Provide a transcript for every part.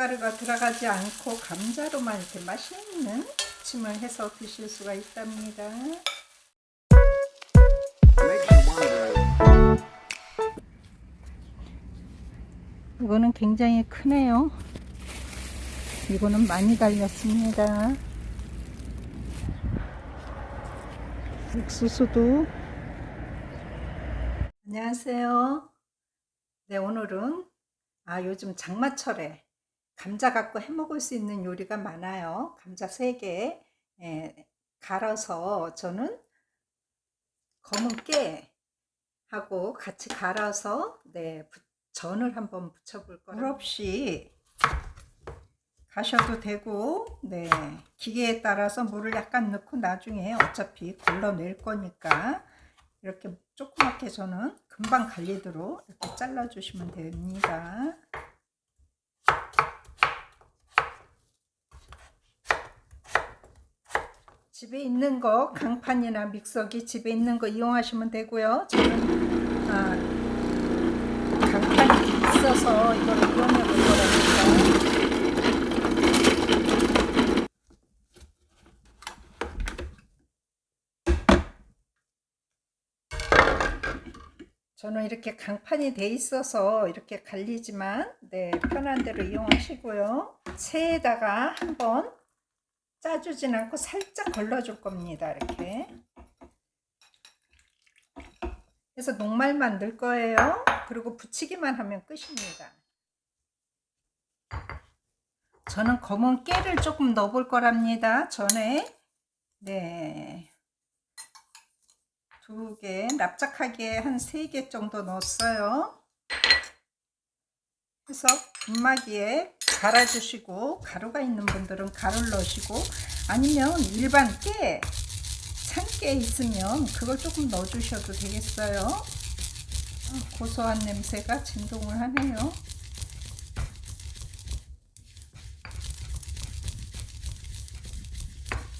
밀가루가 들어가지 않고 감자로만 이렇게 맛있는 침을 해서 드실 수가 있답니다. 이거는 굉장히 크네요. 이거는 많이 달렸습니다. 옥수수도. 안녕하세요. 네, 오늘은 아, 요즘 장마철에 감자 갖고 해 먹을 수 있는 요리가 많아요. 감자 3개 예, 갈아서 저는 검은 깨 하고 같이 갈아서 네, 부- 전을 한번 붙여볼 거예요. 물 없이 가셔도 되고, 네 기계에 따라서 물을 약간 넣고 나중에 어차피 걸러낼 거니까 이렇게 조그맣게 저는 금방 갈리도록 이렇게 잘라주시면 됩니다. 집에 있는 거 강판이나 믹서기 집에 있는 거 이용하시면 되고요. 저는 아, 강판이 있어서 이걸 이용해 볼 거라니까. 저는 이렇게 강판이 돼 있어서 이렇게 갈리지만 네 편한 대로 이용하시고요. 체에다가 한번 짜주진 않고 살짝 걸러줄 겁니다. 이렇게. 그래서 녹말만 넣을 거예요. 그리고 붙이기만 하면 끝입니다. 저는 검은 깨를 조금 넣어볼 거랍니다. 전에 네. 두 개, 납작하게 한 세 개 정도 넣었어요. 그래서 분마기에 갈아주시고 가루가 있는 분들은 가루를 넣으시고 아니면 일반 깨, 산깨 있으면 그걸 조금 넣어주셔도 되겠어요. 어, 고소한 냄새가 진동을 하네요.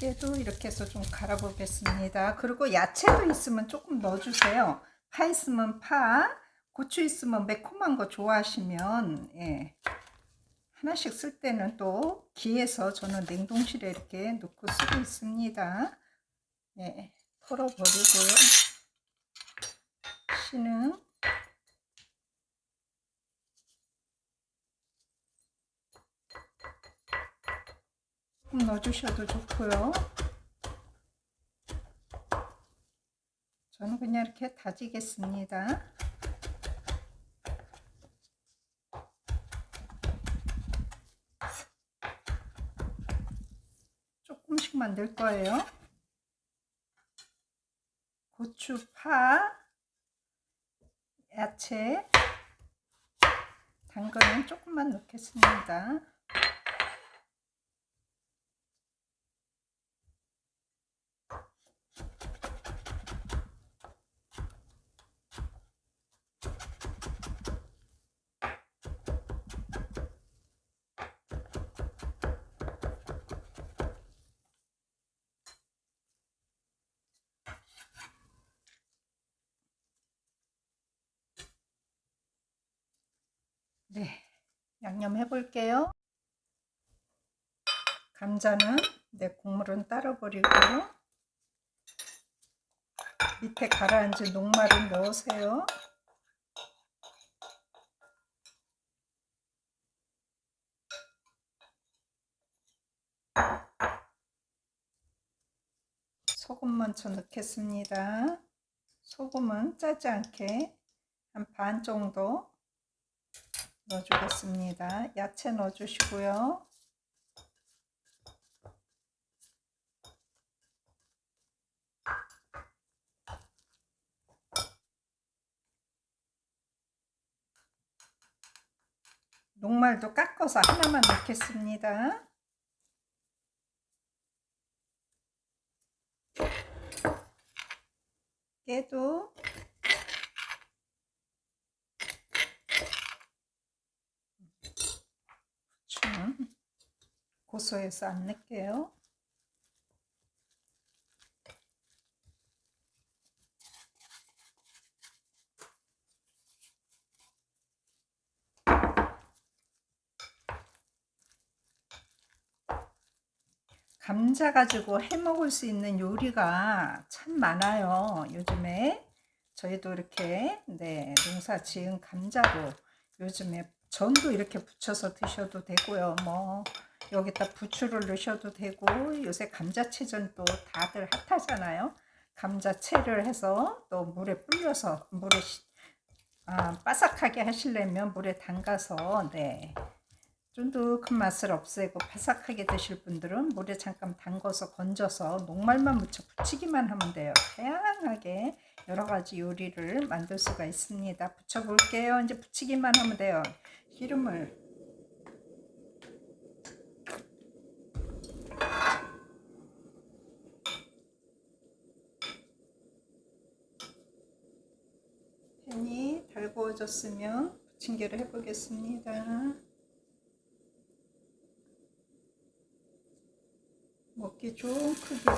깨도 이렇게 해서 좀 갈아 보겠습니다. 그리고 야채도 있으면 조금 넣어주세요. 파 있으면 파, 고추 있으면 매콤한 거 좋아하시면 예. 하나씩 쓸 때는 또 기해서 저는 냉동실에 이렇게 놓고 쓰고 있습니다. 예, 털어버리고요. 씨는 조금 넣어주셔도 좋고요. 저는 그냥 이렇게 다지겠습니다. 조금씩만 넣을 거예요. 고추, 파, 야채, 당근은 조금만 넣겠습니다. 네, 양념 해 볼게요. 감자는 내 국물은 따로 버리고 밑에 가라앉은 녹말을 넣으세요. 소금 먼저 넣겠습니다. 소금은 짜지 않게 한 반 정도 넣어주겠습니다. 야채 넣어주시고요. 녹말도 깎아서 하나만 넣겠습니다. 깨도 고추는 고소해서 안 넣을게요. 감자 가지고 해 먹을 수 있는 요리가 참 많아요. 요즘에 저희도 이렇게 네, 농사 지은 감자로 요즘에 전도 이렇게 부쳐서 드셔도 되고요. 뭐 여기다 부추를 넣으셔도 되고 요새 감자채전 또 다들 핫하잖아요. 감자채를 해서 또 물에 불려서 물에 시- 아, 바삭하게 하시려면 물에 담가서 네. 쫀득한 맛을 없애고 바삭하게 드실 분들은 물에 잠깐 담궈서 건져서 녹말만 묻혀 부치기만 하면 돼요. 다양하게 여러 가지 요리를 만들 수가 있습니다. 부쳐 볼게요. 이제 부치기만 하면 돼요. 기름을 팬이 달구어졌으면 부침개를 해보겠습니다. 먹기 좋은 크기로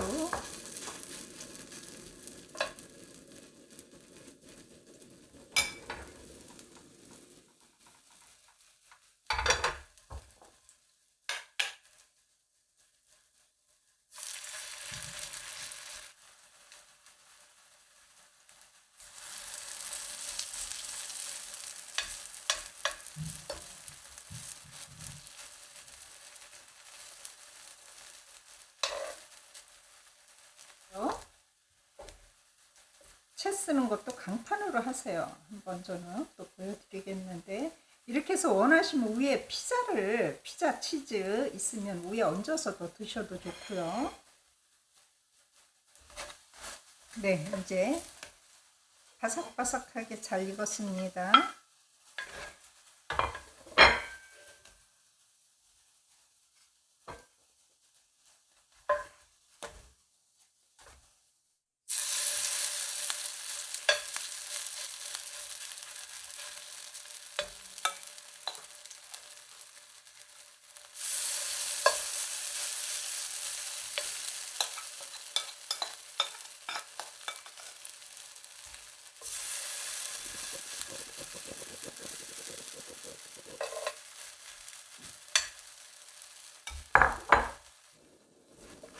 어? 채 쓰는 것도 강판으로 하세요. 한번 저는 또 보여드리겠는데 이렇게 해서 원하시면 위에 피자를 피자 치즈 있으면 위에 얹어서 더 드셔도 좋고요. 네, 이제 바삭바삭하게 잘 익었습니다.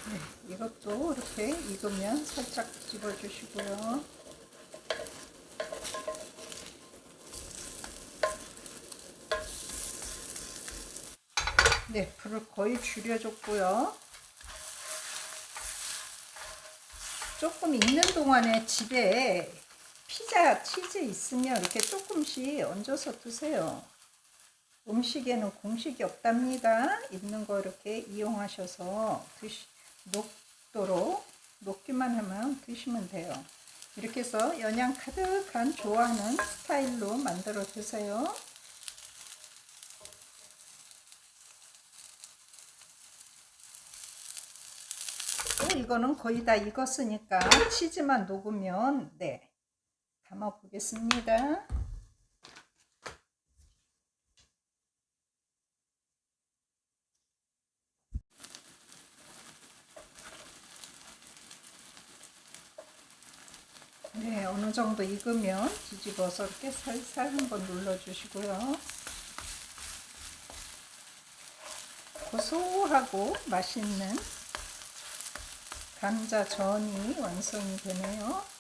네, 이것도 이렇게 익으면 살짝 뒤집어 주시고요. 네, 불을 거의 줄여줬고요. 조금 익는 동안에 집에 피자 치즈 있으면 이렇게 조금씩 얹어서 드세요. 음식에는 공식이 없답니다. 있는 거 이렇게 이용하셔서 드시, 녹 도록 녹기만 하면 드시면 돼요. 이렇게 해서 영양 가득한 좋아하는 스타일로 만들어 드세요. 또 이거는 거의 다 익었으니까 치즈만 녹으면 네 담아 보겠습니다. 네, 어느 정도 익으면 뒤집어서 이렇게 살살 한번 눌러주시고요. 고소하고 맛있는 감자전이 완성이 되네요.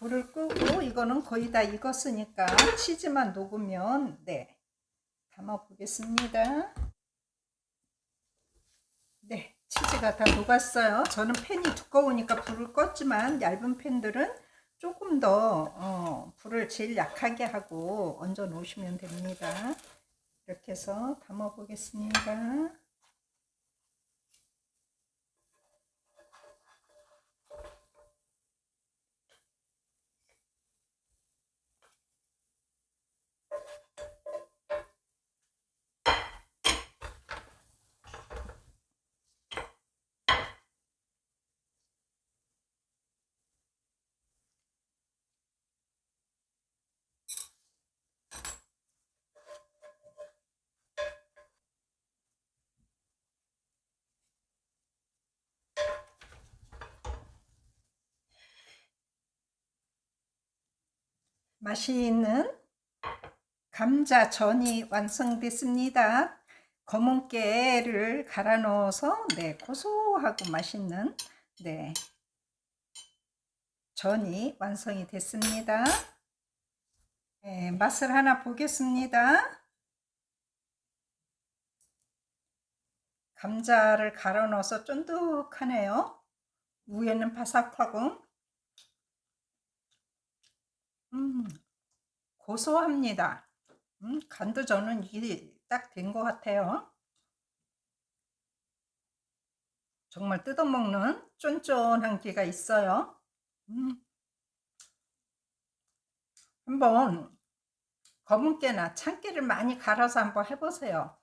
불을 끄고 이거는 거의 다 익었으니까 치즈만 녹으면 네 담아 보겠습니다. 네 치즈가 다 녹았어요. 저는 팬이 두꺼우니까 불을 껐지만 얇은 팬들은 조금 더 어, 불을 제일 약하게 하고 얹어 놓으시면 됩니다. 이렇게 해서 담아 보겠습니다. 맛있는 감자전이 완성됐습니다. 검은 깨를 갈아 넣어서 네, 고소하고 맛있는 네, 전이 완성이 됐습니다. 네, 맛을 하나 보겠습니다. 감자를 갈아 넣어서 쫀득하네요. 위에는 바삭하고 음, 고소합니다. 음, 간도 저는 이게 딱된 것 같아요. 정말 뜯어먹는 쫀쫀한 게가 있어요. 음. 한번 검은깨나 참깨를 많이 갈아서 한번 해보세요.